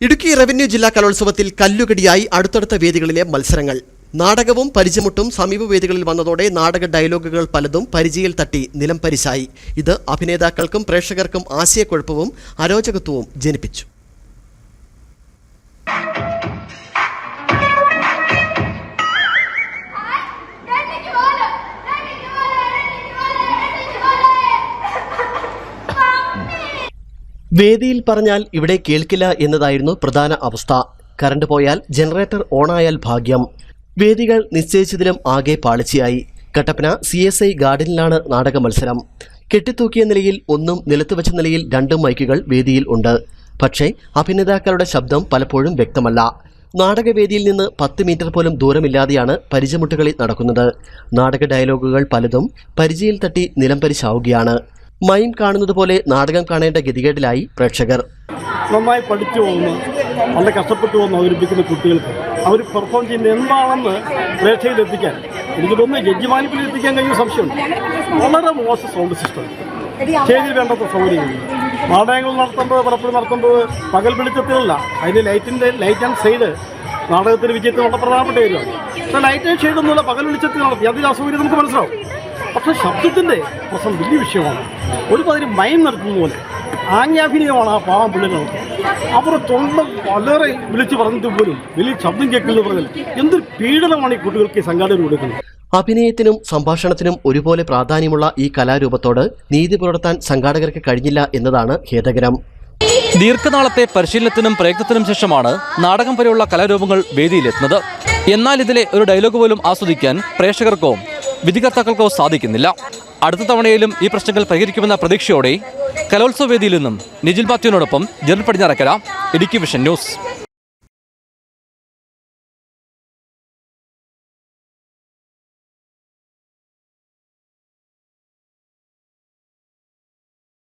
Idukki revenue ജില്ലാ കലോത്സവത്തിൽ കല്ലുകടിയായി അടുത്തടുത്ത വേദികളിലെ മത്സരങ്ങൾ. നാടകവും പരിചമുട്ടും സമീപ വേദികളിൽ വന്നതോടെ നാടക ഡയലോഗുകൾ പലതും പരിചയിൽ തട്ടി നിലം പരിശായി. ഇത് അഭിനേതാക്കൾക്കും പ്രേക്ഷകർക്കും ആശയക്കുഴപ്പവും അരോചകത്വവും ജനിപ്പിച്ചു. വേദിയിൽ പറഞ്ഞാൽ ഇവിടെ കേൾക്കില്ല എന്നതായിരുന്നു പ്രധാന അവസ്ഥ. കറണ്ട് പോയാൽ ജനറേറ്റർ ഓണായാൽ ഭാഗ്യം. വേദികൾ നിശ്ചയിച്ചതിലും ആകെ പാളിച്ചയായി. കട്ടപ്പന സി എസ് ഐ ഗാർഡനിലാണ് നാടക മത്സരം കെട്ടിത്തൂക്കിയ നിലയിൽ ഒന്നും നിലത്ത് വെച്ച നിലയിൽ രണ്ടും മൈക്കുകൾ വേദിയിൽ ഉണ്ട്. പക്ഷേ അഭിനേതാക്കളുടെ ശബ്ദം പലപ്പോഴും വ്യക്തമല്ല. നാടകവേദിയിൽ നിന്ന് പത്ത് മീറ്റർ പോലും ദൂരമില്ലാതെയാണ് പരിചമുട്ടുകളി നടക്കുന്നത്. നാടക ഡയലോഗുകൾ പലതും പരിചയിൽ തട്ടി നിലംപരിശാവുകയാണ്. മൈം കാണുന്നത് പോലെ നാടകം കാണേണ്ട ഗതികേടിലായി പ്രേക്ഷകർ. നന്നായി പഠിച്ചു വന്ന് വളരെ കഷ്ടപ്പെട്ടു വന്ന് അവതരിപ്പിക്കുന്ന കുട്ടികൾക്ക് അവർ പെർഫോം ചെയ്യുന്ന എന്താണെന്ന് പ്രേക്ഷകരിൽ എത്തിക്കാൻ എനിക്ക് തോന്നുന്നു ജഡ്ജിമാനിപ്പിൽ എത്തിക്കാൻ കഴിയുന്ന സംശയമുണ്ട്. വളരെ മോശം സൗണ്ട് സിസ്റ്റം സ്റ്റേജിൽ വേണ്ടത്ര സൗകര്യമില്ല നാടകങ്ങൾ നടത്തുമ്പോൾ പലപ്പോഴും നടത്തുമ്പോൾ പകൽ വെളിച്ചത്തിലല്ല. അതിന്റെ ലൈറ്റിന്റെ ലൈറ്റ് ആൻഡ് സൈഡ് നാടകത്തിന് വിജയത്തിൽ വളരെ പ്രധാനപ്പെട്ട കാര്യമാണ്. പക്ഷേ ലൈറ്റ് ആൻഡ് ഷെയ്ഡ് ഒന്നുമില്ല പകൽ വെളിച്ചത്തിൽ നടത്തി. അതിന്റെ അസൗകര്യം നമുക്ക് മനസ്സിലാവും. പക്ഷേ ശബ്ദത്തിന്റെ പ്രശ്നം വലിയ വിഷയമാണ്. ഒരു പതിന് മയം നടത്തുന്ന പോലെ ആംഗ്യാഭിനയമാണ് ആ പാവം പിള്ളേർക്ക്. അവർ തൊണ്ട വളരെ വിളിച്ച് പറഞ്ഞിട്ട് പോലും വലിയ ശബ്ദം കേൾക്കുന്നത് പറഞ്ഞാൽ എന്തൊരു പീഡനമാണ് ഈ കുട്ടികൾക്ക് ഈ സംഘാടകർ കൊടുക്കുന്നത്. അഭിനയത്തിനും സംഭാഷണത്തിനും ഒരുപോലെ പ്രാധാന്യമുള്ള ഈ കലാരൂപത്തോട് നീതി പുലർത്താൻ സംഘാടകർക്ക് കഴിഞ്ഞില്ല എന്നതാണ് ഖേദകരം. ദീർഘനാളത്തെ പരിശീലനത്തിനും പ്രയത്നത്തിനും ശേഷമാണ് നാടകം പോലെയുള്ള കലാരൂപങ്ങൾ വേദിയിലെത്തുന്നത്. എന്നാൽ ഇതിലെ ഒരു ഡയലോഗ് പോലും ആസ്വദിക്കാൻ പ്രേക്ഷകർക്കോ വിധികർത്താക്കൾക്കോ സാധിക്കുന്നില്ല. അടുത്ത തവണയിലും ഈ പ്രശ്നങ്ങൾ പരിഹരിക്കുമെന്ന പ്രതീക്ഷയോടെ കലോത്സവ വേദിയിൽ നിന്നും Nijil ബാത്യുവിനോടൊപ്പം general Padinjarakkara Idukki vision news.